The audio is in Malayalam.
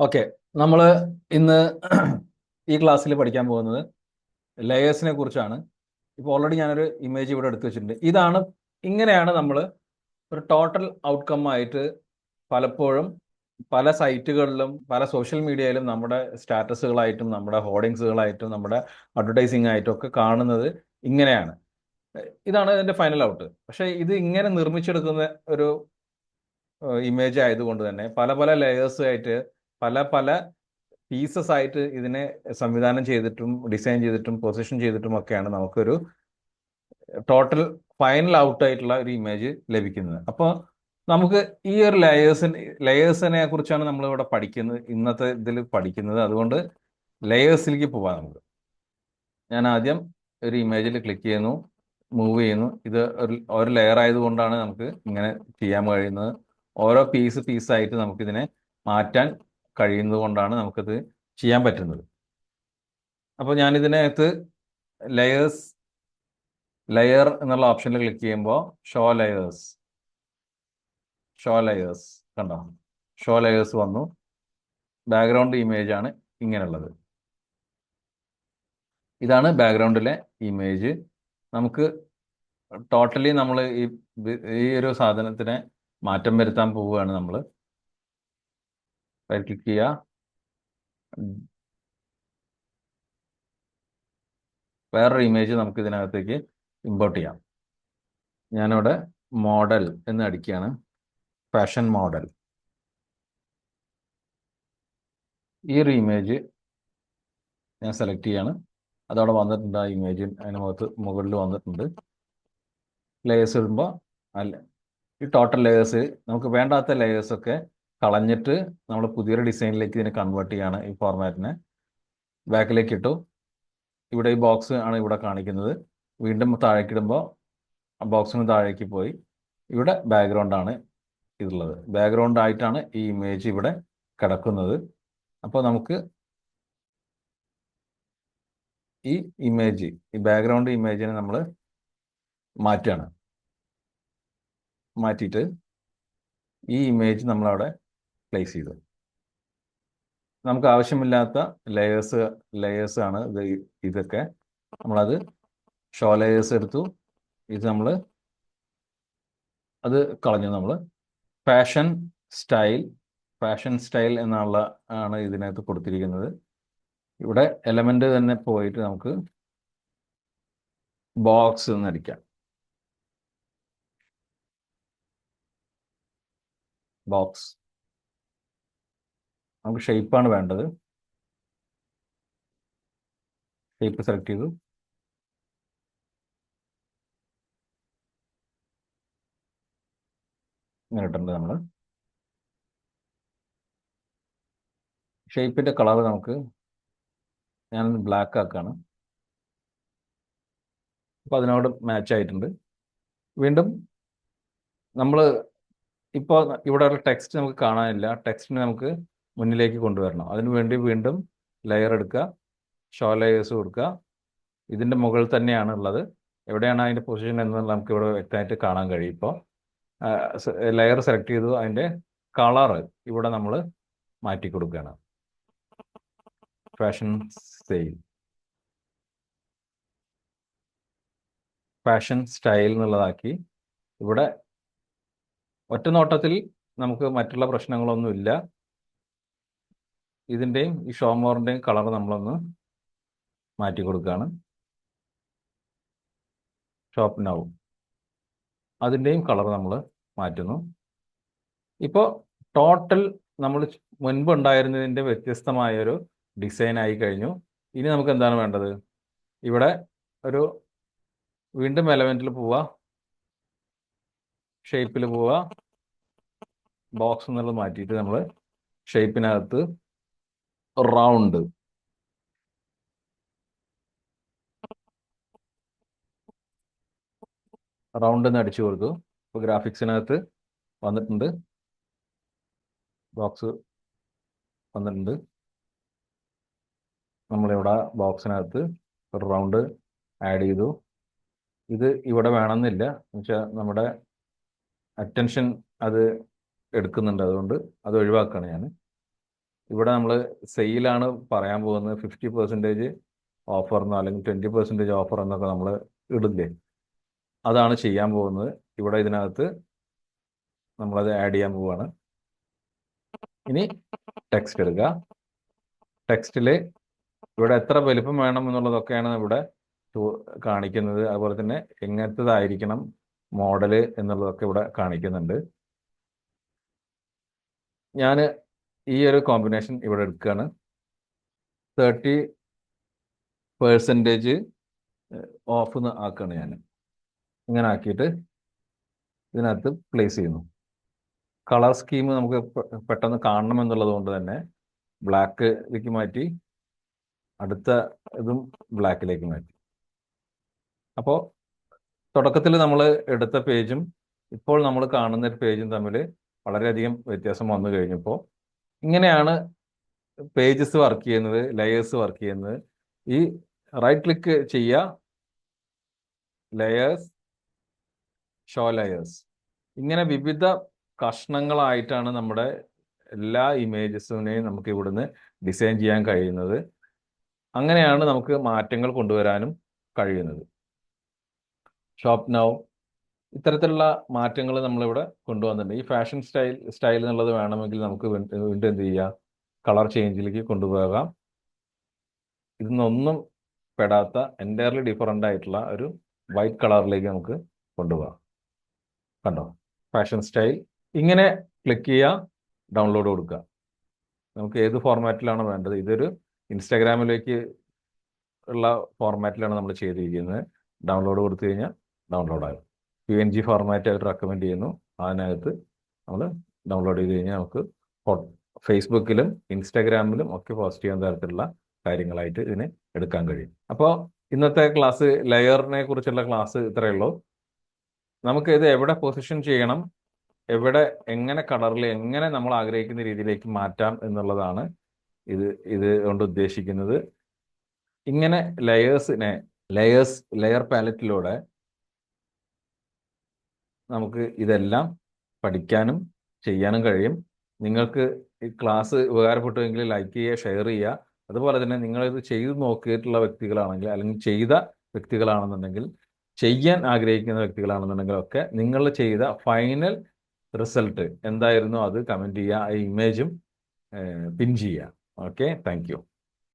ഓക്കെ. നമ്മൾ ഇന്ന് ഈ ക്ലാസ്സിൽ പഠിക്കാൻ പോകുന്നത് ലെയേഴ്സിനെ കുറിച്ചാണ്. ഇപ്പോൾ ഓൾറെഡി ഞാനൊരു ഇമേജ് ഇവിടെ എടുത്തു വെച്ചിട്ടുണ്ട്. ഇതാണ് ഇങ്ങനെയാണ് നമ്മൾ ഒരു ടോട്ടൽ ഔട്ട്കം ആയിട്ട് പലപ്പോഴും പല സൈറ്റുകളിലും പല സോഷ്യൽ മീഡിയയിലും നമ്മുടെ സ്റ്റാറ്റസുകളായിട്ടും നമ്മുടെ ഹോർഡിങ്സുകളായിട്ടും നമ്മുടെ അഡ്വർടൈസിംഗ് ആയിട്ടും ഒക്കെ കാണുന്നത് ഇങ്ങനെയാണ്. ഇതാണ് ഇതിന്റെ ഫൈനൽ ഔട്ട് പക്ഷേ ഇത് ഇങ്ങനെ നിർമ്മിച്ചെടുക്കുന്ന ഒരു ഇമേജ് ആയതുകൊണ്ട് തന്നെ പല പല ലെയേഴ്സ് ആയിട്ട് പല പല പീസസ് ആയിട്ട് ഇതിനെ സംവിധാനം ചെയ്തിട്ടും ഡിസൈൻ ചെയ്തിട്ടും പൊസിഷൻ ചെയ്തിട്ടും ഒക്കെയാണ് നമുക്കൊരു ടോട്ടൽ ഫൈനൽ ഔട്ട് ആയിട്ടുള്ള ഒരു ഇമേജ് ലഭിക്കുന്നത്. അപ്പോൾ നമുക്ക് ഈ ഒരു ലെയേഴ്സിന് ലെയേഴ്സിനെ കുറിച്ചാണ് നമ്മളിവിടെ പഠിക്കുന്നത് ഇന്നത്തെ ഇതിൽ പഠിക്കുന്നത്. അതുകൊണ്ട് ലെയേഴ്സിലേക്ക് പോവാം നമുക്ക്. ഞാൻ ആദ്യം ഒരു ഇമേജിൽ ക്ലിക്ക് ചെയ്യുന്നു മൂവ് ചെയ്യുന്നു. ഇത് ഒരു ഒരു ലെയർ ആയതുകൊണ്ടാണ് നമുക്ക് ഇങ്ങനെ ചെയ്യാൻ കഴിയുന്നത്. ഓരോ പീസ് പീസായിട്ട് നമുക്കിതിനെ മാറ്റാൻ കഴിയുന്നത് കൊണ്ടാണ് നമുക്കത് ചെയ്യാൻ പറ്റുന്നത്. അപ്പോൾ ഞാൻ ഇതിനകത്ത് ലെയേഴ്സ് ലെയർ എന്നുള്ള ഓപ്ഷനിൽ ക്ലിക്ക് ചെയ്യുമ്പോൾ ഷോ ലെയേഴ്സ് ഷോ ലെയേഴ്സ് കണ്ടോ? ഷോ ലെയേഴ്സ് വന്നു. ബാക്ക്ഗ്രൗണ്ട് ഇമേജ് ആണ് ഇങ്ങനെയുള്ളത്. ഇതാണ് ബാക്ക്ഗ്രൗണ്ടിലെ ഇമേജ് നമുക്ക് ടോട്ടലി നമ്മൾ ഈ ഈ ഒരു സാധനത്തിനെ മാറ്റം വരുത്താൻ പോവുകയാണ് നമ്മൾ റൈറ്റ് ക്ലിക്ക് किया വേറൊരു ഇമേജ് നമുക്ക് ഇതിനകത്തേക്ക് ഇമ്പോർട്ട് ചെയ്യാം. ഞാനിവിടെ മോഡൽ എന്ന് അടിക്കുകയാണ്. ഫാഷൻ മോഡൽ ഈ ഒരു ഇമേജ് ഞാൻ സെലക്ട് ചെയ്യാണ്. അതവിടെ വന്നിട്ടുണ്ട് ആ ഇമേജ് അതിന് മുഖത്ത് മുകളിൽ വന്നിട്ടുണ്ട്. ലേയേഴ്സ് ഇടുമ്പോൾ അല്ല ഈ ടോട്ടൽ ലേയേഴ്സ് നമുക്ക് വേണ്ടാത്ത ലേയേഴ്സ് ഒക്കെ കളഞ്ഞിട്ട് നമ്മൾ പുതിയൊരു ഡിസൈനിലേക്ക് ഇതിനെ കൺവേർട്ട് ചെയ്യാണ് ഈ ഫോർമാറ്റിനെ ബാക്കിലേക്ക് ഇട്ടു. ഇവിടെ ഈ ബോക്സ് ആണ് ഇവിടെ കാണിക്കുന്നത്. വീണ്ടും താഴേക്കിടുമ്പോൾ ബോക്സിന് താഴേക്ക് പോയി. ഇവിടെ ബാക്ക്ഗ്രൗണ്ടാണ് ഇതുള്ളത്. ബാക്ക്ഗ്രൗണ്ട് ആയിട്ടാണ് ഈ ഇമേജ് ഇവിടെ കിടക്കുന്നത്. അപ്പോൾ നമുക്ക് ഈ ഇമേജ് ഈ ബാക്ക്ഗ്രൗണ്ട് ഇമേജിനെ നമ്മൾ മാറ്റുകയാണ് മാറ്റിയിട്ട് ഈ ഇമേജ് നമ്മളവിടെ പ്ലേസ് ചെയ്തു. നമുക്ക് ആവശ്യമില്ലാത്ത ലെയേഴ്സ് ലെയേഴ്സ് ആണ് ഇത് ഇതൊക്കെ. നമ്മളത് ഷോ ലെയേഴ്സ് എടുത്തു. ഇത് നമ്മൾ അത് കളഞ്ഞു നമ്മൾ ഫാഷൻ സ്റ്റൈൽ ഫാഷൻ സ്റ്റൈൽ എന്നുള്ള ആണ് ഇതിനകത്ത് കൊടുത്തിരിക്കുന്നത്. ഇവിടെ എലമെന്റ് തന്നെ പോയിട്ട് നമുക്ക് ബോക്സ് എന്നടിക്കാം ബോക്സ് നമുക്ക് ഷേപ്പാണ് വേണ്ടത്. ഷേപ്പ് സെലക്ട് ചെയ്തു. ഇങ്ങനെ ഇട്ടുണ്ട് നമ്മൾ ഷേപ്പിന്റെ കളർ നമുക്ക് ഞാനൊന്ന് ബ്ലാക്ക് ആക്കാണ്. അപ്പോൾ അതിനോട് മാച്ച് ആയിട്ടുണ്ട്. വീണ്ടും നമ്മൾ ഇപ്പോൾ ഇവിടെ ടെക്സ്റ്റ് നമുക്ക് കാണാനില്ല. ടെക്സ്റ്റിന് നമുക്ക് മുന്നിലേക്ക് കൊണ്ടുവരണം. അതിന് വേണ്ടി വീണ്ടും ലെയർ എടുക്കുക ഷോ ലെയേഴ്സ് കൊടുക്കുക. ഇതിന്റെ മുകളിൽ തന്നെയാണ് ഉള്ളത്. എവിടെയാണ് അതിന്റെ പൊസിഷൻ എന്നുള്ളത് നമുക്ക് ഇവിടെ വ്യക്തമായിട്ട് കാണാൻ കഴിയും ഇപ്പോൾ. ലെയർ സെലക്ട് ചെയ്തു. അതിന്റെ കളറ് ഇവിടെ നമ്മൾ മാറ്റി കൊടുക്കുകയാണ്. ഫാഷൻ സെയിൽ ഫാഷൻ സ്റ്റൈൽ എന്നുള്ളതാക്കി ഇവിടെ ഒറ്റ നോട്ടത്തിൽ നമുക്ക് മറ്റുള്ള പ്രശ്നങ്ങളൊന്നുമില്ല. ഇതിന്റെയും ഈ ഷോമോറിന്റെയും കളർ നമ്മളൊന്ന് മാറ്റി കൊടുക്കുകയാണ് ഷോപ്പ് നൗ അതിന്റെയും കളർ നമ്മൾ മാറ്റുന്നു. ഇപ്പോൾ ടോട്ടൽ നമ്മൾ മുൻപ് ഉണ്ടായിരുന്നതിന്റെ വ്യത്യസ്തമായൊരു ഡിസൈൻ ആയി കഴിഞ്ഞു. ഇനി നമുക്ക് എന്താണ് വേണ്ടത്? ഇവിടെ ഒരു വീണ്ടും എലമെന്റിൽ പോവുക ഷേപ്പിൽ പോവുക ബോക്സ് എന്നുള്ളത് മാറ്റിയിട്ട് നമ്മൾ ഷേപ്പിനകത്ത് റൗണ്ട്. റൗണ്ട് എന്ന് അടിച്ചു കൊടുത്തു. ഇപ്പോൾ ഗ്രാഫിക്സിനകത്ത് വന്നിട്ടുണ്ട്. ബോക്സ് വന്നിട്ടുണ്ട്. നമ്മളിവിടെ ബോക്സിനകത്ത് ഒരു റൗണ്ട് ആഡ് ചെയ്തു. ഇത് ഇവിടെ വേണമെന്നില്ല. എന്നുവെച്ചാൽ നമ്മുടെ അറ്റൻഷൻ അത് എടുക്കുന്നുണ്ട്. അതുകൊണ്ട് അത് ഒഴിവാക്കുകയാണ് ഞാൻ. ഇവിടെ നമ്മൾ സെയിലാണ് പറയാൻ പോകുന്നത് ഫിഫ്റ്റി പെർസെന്റേജ് ഓഫർ എന്നോ അല്ലെങ്കിൽ ട്വന്റി പെർസെന്റേജ് ഓഫർ എന്നൊക്കെ നമ്മൾ ഇടില്ലേ? അതാണ് ചെയ്യാൻ പോകുന്നത്. ഇവിടെ ഇതിനകത്ത് നമ്മളത് ആഡ് ചെയ്യാൻ പോവുകയാണ് ഇനി ടെക്സ്റ്റ് എടുക്കുക. ടെക്സ്റ്റിൽ ഇവിടെ എത്ര വലിപ്പം വേണം എന്നുള്ളതൊക്കെയാണ് ഇവിടെ കാണിക്കുന്നത്. അതുപോലെ തന്നെ എങ്ങനത്തതായിരിക്കണം മോഡൽ എന്നുള്ളതൊക്കെ ഇവിടെ കാണിക്കുന്നുണ്ട്. ഞാൻ ഈ ഒരു കോമ്പിനേഷൻ ഇവിടെ എടുക്കുകയാണ് തേർട്ടി പേഴ്സന്റേജ് ഓഫ് ആക്കുകയാണ് ഞാൻ ഇങ്ങനെ ആക്കിയിട്ട് ഇതിനകത്ത് പ്ലേസ് ചെയ്യുന്നു. കളർ സ്കീം നമുക്ക് പെട്ടെന്ന് കാണണം എന്നുള്ളത് കൊണ്ട് തന്നെ ബ്ലാക്കിലേക്ക് മാറ്റി അടുത്ത ഇതും ബ്ലാക്കിലേക്ക് മാറ്റി. അപ്പോൾ തുടക്കത്തിൽ നമ്മൾ എടുത്ത പേജും ഇപ്പോൾ നമ്മൾ കാണുന്ന ഒരു പേജും തമ്മിൽ വളരെയധികം വ്യത്യാസം വന്നു കഴിഞ്ഞപ്പോൾ ഇങ്ങനെയാണ് പേജസ് വർക്ക് ചെയ്യുന്നത് ലെയേഴ്സ് വർക്ക് ചെയ്യുന്നത്. ഈ റൈറ്റ് ക്ലിക്ക് ചെയ്യുക ലെയേഴ്സ് ഷോ ലെയേഴ്സ് ഇങ്ങനെ വിവിധ കഷ്ണങ്ങളായിട്ടാണ് നമ്മുടെ എല്ലാ ഇമേജസിനെയും നമുക്ക് ഇവിടുന്ന് ഡിസൈൻ ചെയ്യാൻ കഴിയുന്നത്. അങ്ങനെയാണ് നമുക്ക് മാറ്റങ്ങൾ കൊണ്ടുവരാനും കഴിയുന്നത്. ഷോപ്പ് നൗ ഇത്തരത്തിലുള്ള മാറ്റങ്ങൾ നമ്മളിവിടെ കൊണ്ടുവന്നിട്ടുണ്ട്. ഈ ഫാഷൻ സ്റ്റൈൽ സ്റ്റൈൽ എന്നുള്ളത് വേണമെങ്കിൽ നമുക്ക് വീണ്ടും എന്ത് ചെയ്യാം? കളർ ചേഞ്ചിലേക്ക് കൊണ്ടുപോകാം. ഇതിന്നൊന്നും പെടാത്ത എന്റയർലി ഡിഫറന്റ് ആയിട്ടുള്ള ഒരു വൈറ്റ് കളറിലേക്ക് നമുക്ക് കൊണ്ടുപോകാം. കണ്ടോ? ഫാഷൻ സ്റ്റൈൽ ഇങ്ങനെ ക്ലിക്ക് ചെയ്യുക ഡൗൺലോഡ് കൊടുക്കുക. നമുക്ക് ഏത് ഫോർമാറ്റിലാണ് വേണ്ടത്? ഇതൊരു ഇൻസ്റ്റാഗ്രാമിലേക്ക് ഉള്ള ഫോർമാറ്റിലാണ് നമ്മൾ ചെയ്തിരിക്കുന്നത്. ഡൗൺലോഡ് കൊടുത്തു കഴിഞ്ഞാൽ ഡൗൺലോഡ് ആകും. പി എൻ ജി ഫോർമാറ്റ് അവർ റെക്കമെൻഡ് ചെയ്യുന്നു. അതിനകത്ത് നമ്മൾ ഡൗൺലോഡ് ചെയ്ത് കഴിഞ്ഞാൽ നമുക്ക് ഫേസ്ബുക്കിലും ഇൻസ്റ്റാഗ്രാമിലും ഒക്കെ പോസ്റ്റ് ചെയ്യാൻ തരത്തിലുള്ള കാര്യങ്ങളായിട്ട് ഇതിനെ എടുക്കാൻ കഴിയും. അപ്പോൾ ഇന്നത്തെ ക്ലാസ് ലെയറിനെ കുറിച്ചുള്ള ക്ലാസ് ഇത്രയേ ഉള്ളൂ. നമുക്ക് ഇത് എവിടെ പൊസിഷൻ ചെയ്യണം എവിടെ എങ്ങനെ കളറിൽ എങ്ങനെ നമ്മൾ ആഗ്രഹിക്കുന്ന രീതിയിലേക്ക് മാറ്റാം എന്നുള്ളതാണ് ഇത് ഇത് കൊണ്ട് ഉദ്ദേശിക്കുന്നത്. ഇങ്ങനെ ലെയേഴ്സിനെ ലെയേഴ്സ് ലെയർ പാലറ്റിലൂടെ നമുക്ക് ഇതെല്ലാം പഠിക്കാനും ചെയ്യാനും കഴിയും. നിങ്ങൾക്ക് ഈ ക്ലാസ് ഉപകാരപ്പെട്ടുവെങ്കിൽ ലൈക്ക് ചെയ്യുക ഷെയർ ചെയ്യുക. അതുപോലെ തന്നെ നിങ്ങളിത് ചെയ്ത് നോക്കിയിട്ടുള്ള വ്യക്തികളാണെങ്കിൽ അല്ലെങ്കിൽ ചെയ്ത വ്യക്തികളാണെന്നുണ്ടെങ്കിൽ ചെയ്യാൻ ആഗ്രഹിക്കുന്ന വ്യക്തികളാണെന്നുണ്ടെങ്കിൽ ഒക്കെ നിങ്ങൾ ചെയ്ത ഫൈനൽ റിസൾട്ട് എന്തായിരുന്നു അത് കമന്റ് ചെയ്യുക ആ ഇമേജും പിൻ ചെയ്യുക. Okay thank